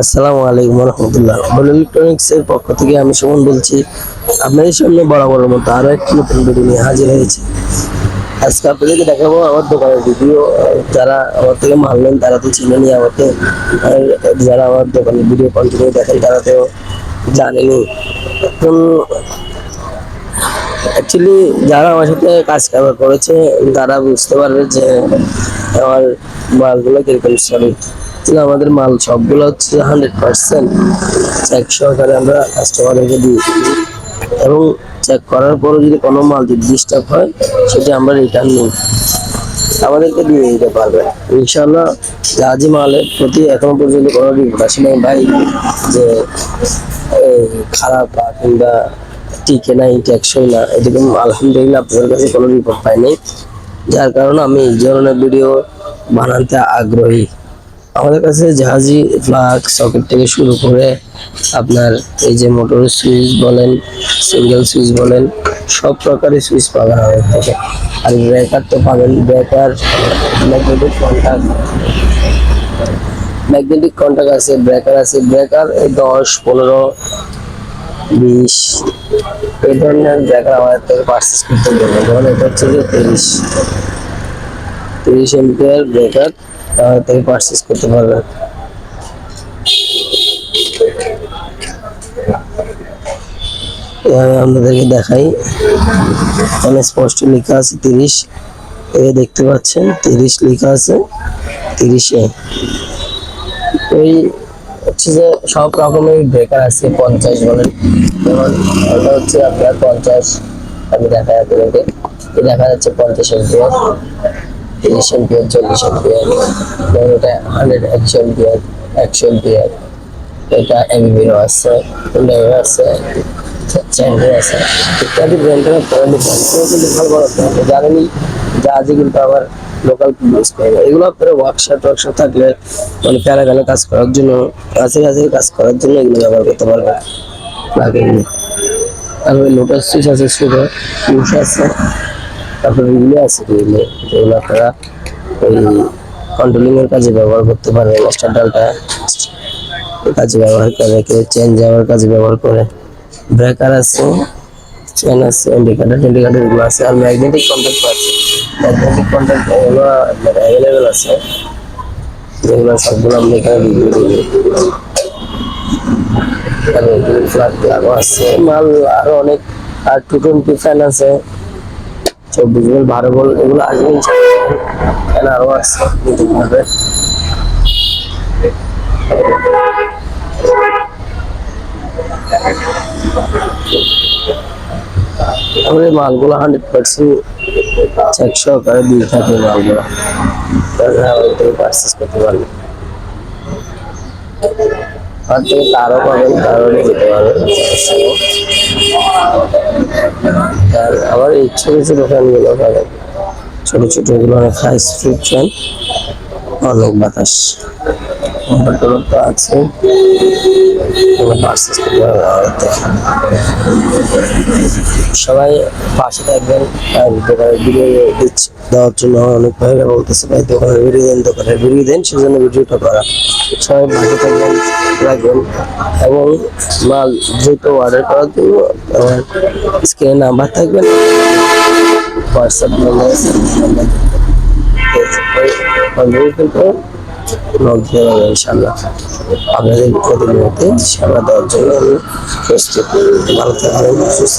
আসসালামু আলাইকুম রহমতুল্লাহ বল ইলেকট্রনিক্স এর পক্ষ থেকে আমি সুমন বলছি। আপনাদের সামনে বরাবরের মতো একটি নতুন ভিডিও নিয়ে হাজির হয়েছে। আজকে আপনাদেরকে দেখাবো আমার দোকানের ভিডিও যারা আমার থেকে মাল নেন, তারা তো আমাকে, আর যারা আমার দোকানের ভিডিও কন্টিনিউ দেখেন, তারা তো জানেনি। এখন অ্যাকচুয়ালি যারা আমার সাথে কাজ কারবার করেছে, তারা বুঝতে পারবে যে আমার মালগুলো সলিড আমাদের মাল সবগুলো হচ্ছে হান্ড্রেড পার্সেন্ট চেক সহকারে আমরা কাস্টমারকে দিয়ে দিই। এবং চেক করার পরও যদি কোনো মাল যদি ডিস্টার্ব হয়, সেটা আমরা রিটার্ন নিই। আমাদেরকে দিয়ে দিতে পারবে। ইনশাল্লাহ জাহাজি মালের প্রতি এখনও পর্যন্ত কোনো রিপোর্ট আসে নাই ভাই, যে খারাপ বা কিংবা টিকে নাই, টেকসই না, এরকম আলহামদুলিল্লাহ আপনাদের কাছে কোনো রিপোর্ট পাইনি। যার কারণে আমি এই ধরনের ভিডিও বানাতে আগ্রহী। আমাদের কাছে জাহাজি প্লাগ সকেট থেকে শুরু করে আপনার এই যে মোটর সুইচ বলেন, সিঙ্গেল সুইচ বলেন, সব প্রকারের সুইচ পাবেন আমাদের থেকে আর ব্রেকার তো পাবেন, breaker, magnetic contact magnetic contact আছে, ব্রেকার আছে। ব্রেকার এই দশ, পনেরো, বিশ, এই ধরনের ব্রেকার আমাদের থেকে পারচেস করতে পারবেন। যেমন এটা হচ্ছে যে তিরিশ তিরিশ এমপিয়ার ব্রেকার। আমাদের থেকে পারচেস করতে পারবেন এভাবে আপনাদেরকে দেখাই। এখানে স্পষ্ট লেখা আছে তিরিশ। এ দেখতে পাচ্ছেন, তিরিশ লেখা আছে, তিরিশে ওই হচ্ছে যে সব রকমের ব্রেকার আছে, পঞ্চাশ বলেন। যেমন এটা হচ্ছে আপনার পঞ্চাশ, আমি দেখা আপনাদেরকে। দেখা যাচ্ছে পঞ্চাশ এমপিয়ার তিরিশ এমপিয়ার চল্লিশ এমপিয়ার এটা হান্ড্রেড একশো এমপিয়ার একশো এমপিয়ার এটা এমবিরও আছে হুন্ডাইও আছে আছে। ইত্যাদি ব্র্যান্ডের কোয়ালিটি কিন্তু ভালো ভালো brand। জানেনই জাহাজে কিন্তু আবার লোকাল ইউজ করে না। এগুলো আপনারা ওয়ার্কশপ ওয়ার্কশপ থাকলে মানে প্যারাগানে কাজ করার জন্য, কাছে কাছে কাজ করার জন্য এগুলো ব্যবহার করতে পারবেন। লাগে তারপরে লোটাস সুইচ আছে ছোট পুষ আছে। তারপরে রিলে আছে রিলে যেগুলো আপনারা ওই কন্ট্রোলিং এর কাজে ব্যবহার করতে পারবেন মাস্টার ডালটা কাজে ব্যবহার করে, কেউ চেন যাওয়ার কাজে ব্যবহার করে। ব্রেকার আছে চেন আছে ইন্ডিকেটার ইন্ডিকেটার এগুলো আছে, আর ম্যাগনেটিক কন্ট্যাক্ট আছে। ম্যাগনেটিক কন্ট্যাক্ট এগুলো আপনার অ্যাভেলেবেল আছে। যেগুলো সবগুলো আমরা এখানে রিভিউ ফ্ল্যাট আছে, মাল আরও অনেক, আর টু টোয়েন্টি ফ্যান আছে। চব্বিশ বল, বারো বল, এগুলো আসবে আরও পারবে আমাদের মালগুলো হান্ড্রেড পার্সেন্ট চেক সহকারে দিয়ে থাকে মালগুলো। থেকে পারচেস করতে পারবে। আর থেকে তারও পাবেন, তারও যেতে পারবেন এই ছোট ছোট ফ্যানগুলো পাবেন ছোট ছোট এগুলো অনেক হাই স্পিড ফ্যান অনেক বাতাস। সবাই পাশে থাকবেন দেওয়ার জন্য ভিডিও সেজন্য করা। সবাই এবং মাল দ্রুত অর্ডার করার জন্য স্ক্রিনে নাম্বার থাকবেন হোয়াটসঅ্যাপ নাম্বার নক দিয়ে দেবো ইনশাল্লাহ আপনাদের প্রতিনিয়তে সেবা দেওয়ার জন্য আমি ভালো থাকবেন, সুস্থ